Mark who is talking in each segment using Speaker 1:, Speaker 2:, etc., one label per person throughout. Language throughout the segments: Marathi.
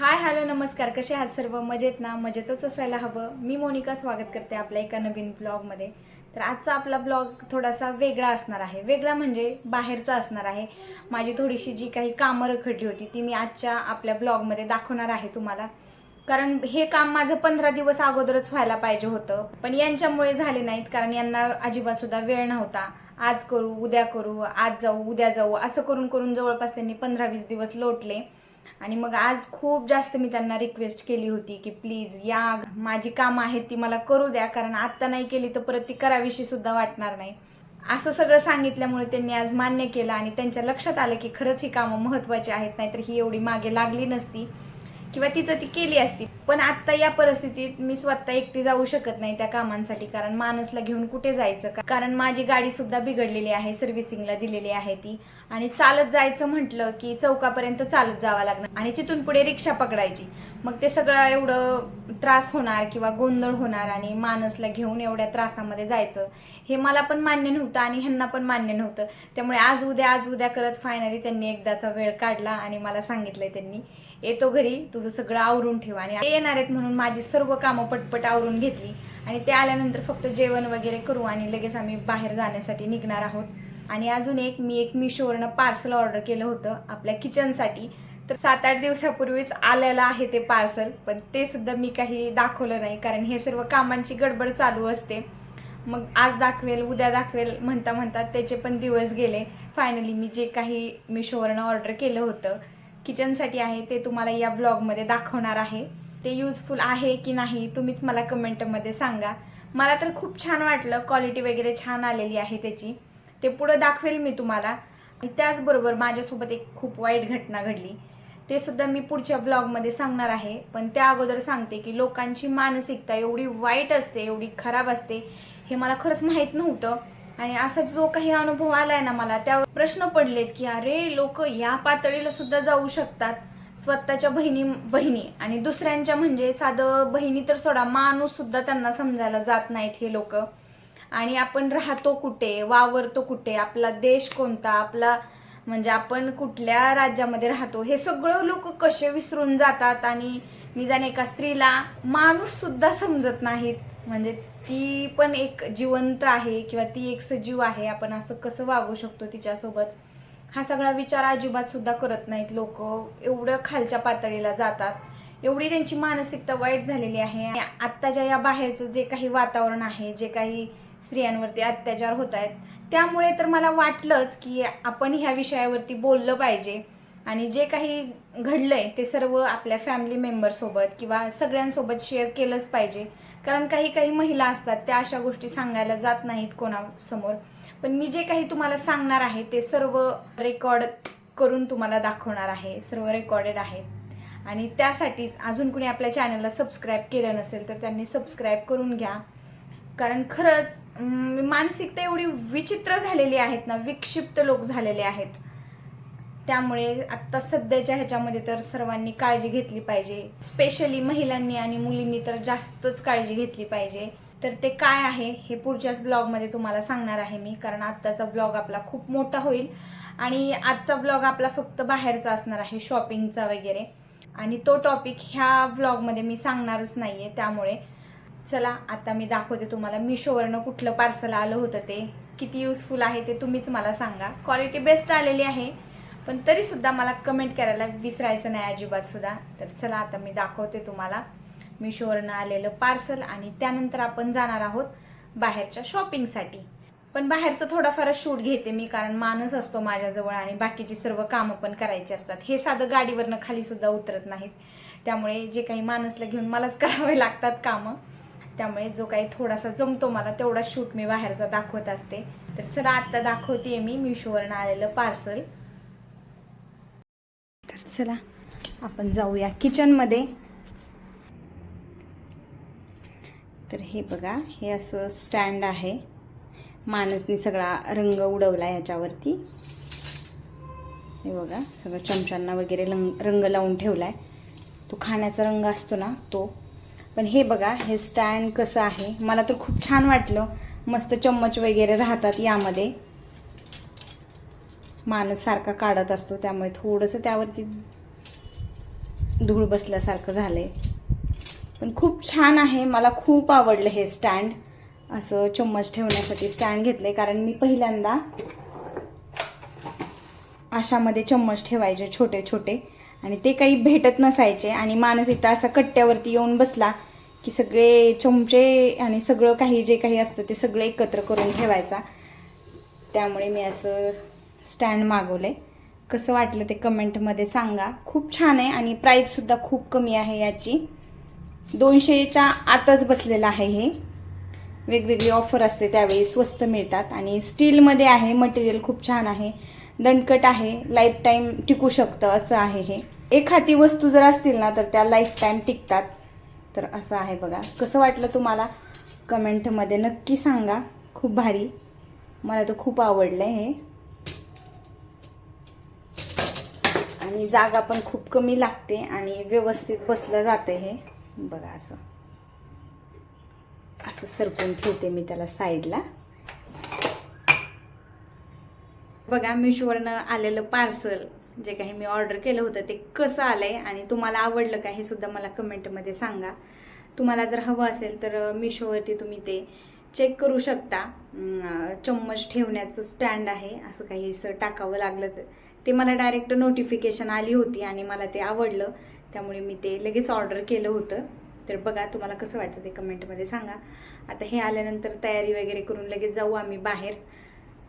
Speaker 1: हाय हॅलो नमस्कार. कसे आहात सर्व? मजेत ना? मजेतच असायला हवं. मी मोनिका स्वागत करते आपल्या एका नवीन ब्लॉगमध्ये तर आजचा आपला ब्लॉग थोडासा वेगळा असणार आहे. वेगळा म्हणजे बाहेरचा असणार आहे. माझी थोडीशी जी काही कामं रखडली होती ती मी आजच्या आपल्या ब्लॉगमध्ये दाखवणार आहे तुम्हाला. कारण हे काम माझं पंधरा दिवस अगोदरच व्हायला पाहिजे होतं. पण यांच्यामुळे झाले नाहीत कारण यांना अजिबात सुद्धा वेळ नव्हता. आज करू उद्या करू आज जाऊ उद्या जाऊ असं करून करून जवळपास त्यांनी पंधरा वीस दिवस लोटले. आणि मग आज खूप जास्त मी त्यांना रिक्वेस्ट केली होती की प्लीज या माझी कामं आहेत ती मला करू द्या कारण आत्ता नाही केली तर परत ती करावीशी सुद्धा वाटणार नाही. असं सगळं सांगितल्यामुळे त्यांनी आज मान्य केलं आणि त्यांच्या लक्षात आलं की खरंच ही कामं महत्वाची आहेत नाहीतर ही एवढी मागे लागली नसती किंवा तिचं ती केली असती. पण आता या परिस्थितीत मी स्वतः एकटी जाऊ शकत नाही त्या कामांसाठी कारण माणसला घेऊन कुठे जायचं? का- कारण माझी गाडी सुद्धा बिघडलेली आहे सर्व्हिसिंगला दिलेली आहे ती. आणि चालत जायचं म्हटलं की चौकापर्यंत चालत जावं लागणार. आणि तिथून पुढे रिक्षा पकडायची. मग ते सगळं एवढं त्रास होणार किंवा गोंधळ होणार आणि माणसला घेऊन एवढ्या त्रासामध्ये जायचं हे मला पण मान्य नव्हतं आणि ह्यांना पण मान्य नव्हतं. त्यामुळे आज उद्या आज उद्या करत फायनली त्यांनी एकदाचा वेळ काढला आणि मला सांगितलंय त्यांनी येतो घरी तुझं सगळं आवरून ठेव. आणि ते येणार आहेत म्हणून माझी सर्व कामं पटपट आवरून घेतली. आणि ते आल्यानंतर फक्त जेवण वगैरे करू आणि लगेच आम्ही बाहेर जाण्यासाठी निघणार आहोत. आणि अजून एक मी एक मिशोवरनं पार्सल ऑर्डर केलं होतं आपल्या किचनसाठी तर सात आठ दिवसापूर्वीच आलेलं आहे ते पार्सल पण ते सुद्धा मी काही दाखवलं नाही कारण हे सर्व कामांची गडबड चालू असते. मग आज दाखवेल उद्या दाखवेल म्हणता म्हणता त्याचे पण दिवस गेले. फायनली मी जे काही मिशोवरनं ऑर्डर केलं होतं किचनसाठी आहे ते तुम्हाला या ब्लॉगमध्ये दाखवणार आहे. ते युजफुल आहे की नाही तुम्हीच मला कमेंटमध्ये सांगा. मला तर खूप छान वाटलं क्वालिटी वगैरे छान आलेली आहे त्याची. ते पुढं दाखवेल मी तुम्हाला. आणि त्याचबरोबर माझ्यासोबत एक खूप वाईट घटना घडली. ते सुद्धा मी पुढच्या ब्लॉगमध्ये सांगणार आहे. पण त्या अगोदर सांगते की लोकांची मानसिकता एवढी वाईट असते एवढी खराब असते हे मला खरंच माहीत नव्हतं. आणि असा जो काही अनुभव आलाय ना मला त्यावर प्रश्न पडलेत की अरे लोक या पातळीला सुद्धा जाऊ शकतात. स्वतःच्या बहिणी बहिणी आणि दुसऱ्यांच्या म्हणजे साधं बहिणी तर सोडा माणूस सुद्धा त्यांना समजायला जात नाहीत हे लोक. आणि आपण राहतो कुठे वावरतो कुठे आपला देश कोणता आपला म्हणजे आपण कुठल्या राज्यामध्ये राहतो हे सगळं लोक कसे विसरून जातात आणि निदान एका स्त्रीला माणूस सुद्धा समजत नाहीत. म्हणजे ती पण एक जिवंत आहे किंवा ती एक सजीव आहे आपण असं कसं वागू शकतो तिच्यासोबत? हा सगळा विचार अजिबात सुद्धा करत नाहीत लोक. एवढं खालच्या पातळीला जातात. एवढी त्यांची मानसिकता वाईट झालेली आहे. आणि आत्ताच्या या बाहेरचं जे काही वातावरण आहे जे काही स्त्रियांवरती अत्याचार होत आहेत. त्यामुळे तर मला वाटलंच की आपण ह्या विषयावरती बोललं पाहिजे. आणि जे काही घडलंय ते सर्व आपल्या फॅमिली मेंबरसोबत किंवा सगळ्यांसोबत शेअर केलंच पाहिजे. कारण काही काही महिला असतात त्या अशा गोष्टी सांगायला जात नाहीत कोणासमोर. पण मी जे काही तुम्हाला सांगणार आहे ते सर्व रेकॉर्ड करून तुम्हाला दाखवणार आहे. सर्व रेकॉर्डेड आहेत आणि त्यासाठीच अजून कुणी आपल्या चॅनलला सबस्क्राईब केलं नसेल तर त्यांनी सबस्क्राईब करून घ्या. कारण खरंच मानसिकता एवढी विचित्र झालेली आहेत ना विक्षिप्त लोक झालेले आहेत. त्यामुळे आत्ता सध्याच्या ह्याच्यामध्ये तर सर्वांनी काळजी घेतली पाहिजे. स्पेशली महिलांनी आणि मुलींनी तर जास्तच काळजी घेतली पाहिजे. तर ते काय आहे हे पुढच्याच ब्लॉगमध्ये तुम्हाला सांगणार आहे मी कारण आत्ताचा ब्लॉग आपला खूप मोठा होईल. आणि आजचा ब्लॉग आपला फक्त बाहेरचा असणार आहे शॉपिंगचा वगैरे. आणि तो टॉपिक ह्या ब्लॉगमध्ये मी सांगणारच नाही आहे त्यामुळे चला आता मी दाखवते तुम्हाला मिशोवरनं कुठलं पार्सल आलं होतं ते. किती युजफुल आहे ते तुम्हीच मला सांगा. क्वालिटी बेस्ट आलेली आहे. पण तरी सुद्धा मला कमेंट करायला विसरायचं नाही अजिबात सुद्धा. तर चला आता मी दाखवते तुम्हाला. मिशोवरनं आलेलं पार्सल आणि त्यानंतर आपण जाणार आहोत बाहेरच्या शॉपिंगसाठी पण बाहेरचं थोडाफार शूट घेते मी कारण माणूस असतो माझ्याजवळ आणि बाकीची सर्व कामं पण करायची असतात. हे साधं गाडीवरनं खाली सुद्धा उतरत नाहीत. त्यामुळे जे काही माणसला घेऊन मलाच करावे लागतात कामं. त्यामुळे जो काही थोडासा जमतो मला तेवढा शूट मी बाहेरचा दाखवत असते. तर चला आत्ता दाखवते मी मिशोवरनं आलेलं पार्सल तर चला आपण जाऊया किचनमध्ये तर हे बघा हे असं स्टँड आहे. माणसनी सगळा रंग उडवला ह्याच्यावरती. हे बघा सगळं चमच्यांना वगैरे रंग लावून ठेवला आहे तो खाण्याचा रंग असतो ना तो. पण हे बघा हे स्टँड कसं आहे? मला तर खूप छान वाटलं. मस्त चम्मच वगैरे राहतात यामध्ये. माणूस सारखा काढत असतो त्यामुळे थोडंसं त्यावरती धूळ बसल्यासारखं झालंय. पण खूप छान आहे. मला खूप आवडलं हे स्टँड असं चम्मच ठेवण्यासाठी स्टँड घेतलंय. कारण मी पहिल्यांदा अशामध्ये चम्मच ठेवायचे छोटे छोटे आणि ते काही भेटत नसायचे. आणि माणूस इथं असा कट्ट्यावरती येऊन बसला की सगळे चमचे आणि सगळं काही जे काही असतं ते सगळं एकत्र करून ठेवायचा. त्यामुळे मी असं स्टँड मागवलंय. कसं वाटलं ते कमेंटमध्ये सांगा. खूप छान आहे आणि प्राईससुद्धा खूप कमी आहे याची. दोनशेच्या आतच बसलेलं आहे हे. वेगवेगळी ऑफर असते त्यावेळी स्वस्त मिळतात. आणि स्टीलमध्ये आहे मटेरियल खूप छान आहे. दणकट आहे लाईफ टाईम टिकू शकतं असं आहे हे. एक हाती वस्तू जर असतील ना तर त्या लाईफ टाईम टिकतात. तर असं आहे बघा. कसं वाटलं तुम्हाला? कमेंटमध्ये नक्की सांगा. खूप भारी. मला तर खूप आवडलं हे. आणि जागा पण खूप कमी लागते आणि व्यवस्थित बसलं जातं हे. बघा असं. असं सरकून ठेवते मी त्याला साईडला बघा मिशोवरनं आलेलं पार्सल जे काही मी ऑर्डर केलं होतं ते कसं आलंय आणि तुम्हाला आवडलं का हे सुद्धा मला कमेंटमध्ये सांगा. तुम्हाला जर हवं असेल तर मिशोवरती तुम्ही ते चेक करू शकता. चम्मच ठेवण्याचं स्टँड आहे असं काही असं टाकावं लागलं तर. ते मला डायरेक्ट नोटिफिकेशन आली होती आणि मला ते आवडलं. त्यामुळे मी ते लगेच ऑर्डर केलं होतं. तर बघा तुम्हाला कसं वाटतं ते कमेंटमध्ये सांगा. आता हे आल्यानंतर तयारी वगैरे करून लगेच जाऊ आम्ही बाहेर.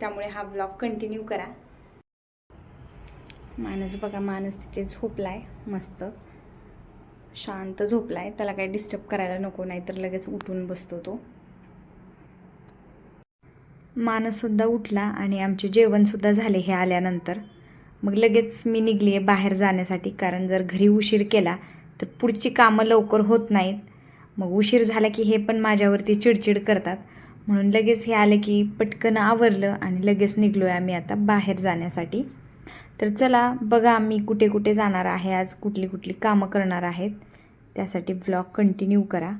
Speaker 1: त्यामुळे हा ब्लॉग कंटिन्यू करा. मानस बघा मानस तिथे झोपलाय मस्त. शांत झोपलाय. त्याला काही डिस्टर्ब करायला नको नाही तर लगेच उठून बसतो तो. मानससुद्धा उठला आणि आमचे जेवणसुद्धा झाले हे आल्यानंतर. मग लगेच मी निघली आहे बाहेर जाण्यासाठी कारण जर घरी उशीर केला तर पुढची कामं लवकर होत नाहीत. मग उशीर झाला की हे पण माझ्यावरती चिडचिड करतात. म्हणून लगेच हे आले की पटकन आवरलं आणि लगेच निघलो आहे आम्ही आता बाहेर जाण्यासाठी. तर चला बघा आम्ही कुठे कुठे जाणार आहे आज कुठली कुठली कामं करणार आहेत. त्यासाठी ब्लॉग कंटिन्यू करा.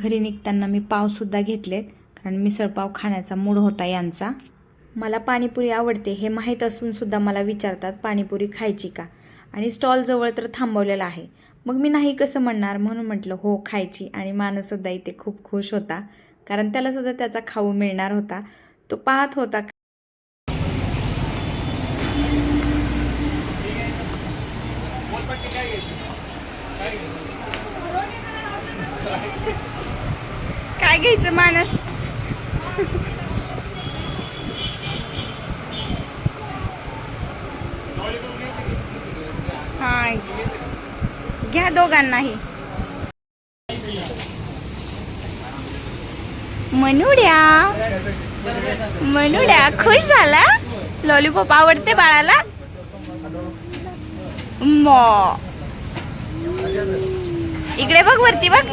Speaker 1: घरी निघताना मी पावसुद्धा घेतलेत कारण मिसळपाव खाण्याचा मूड होता यांचा. मला पाणीपुरी आवडते हे माहीत असूनसुद्धा मला विचारतात पाणीपुरी खायची का? आणि स्टॉलजवळ तर थांबवलेला आहे. मग मी नाही कसं म्हणणार? म्हणून म्हटलं हो खायची. आणि मानससुद्धा इथे खूप खुश होता कारण त्यालासुद्धा त्याचा खाऊ मिळणार होता. तो पाहत होता काय घ्यायचं मानस? हा घ्या दोघांनाही. मनुड्या मनुड्या खुश झाला? लॉलीपॉप आवडते बाळाला? मॉ. इकडे बघ वरती बघ.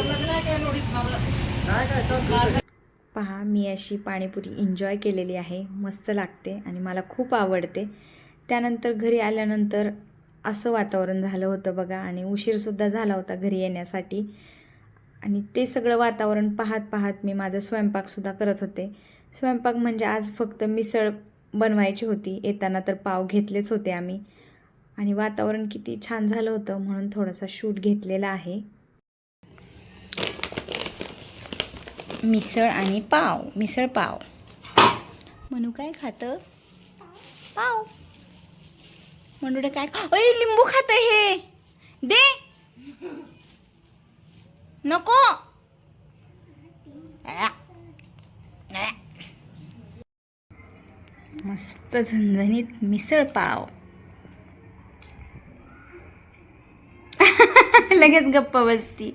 Speaker 1: पहा मी अशी पाणीपुरी एन्जॉय केलेली आहे. मस्त लागते आणि मला खूप आवडते. त्यानंतर घरी आल्यानंतर असं वातावरण झालं होतं बघा आणि उशीरसुद्धा झाला होता घरी येण्यासाठी. आणि ते सगळं वातावरण पाहत पाहत मी माझा स्वयंपाकसुद्धा करत होते. स्वयंपाक म्हणजे आज फक्त मिसळ बनवायची होती. येताना तर पाव घेतलेच होते आम्ही. आणि वातावरण किती छान झालं होतं म्हणून थोडासा शूट घेतलेला आहे. मिसळ आणि पाव मिसळ पाव. म्हणू काय खातं? पाव. म्हणू काय अय लिंबू खात हे. दे. नको. मस्त झणझणीत मिसळ पाव. लगेच गप्प बसती.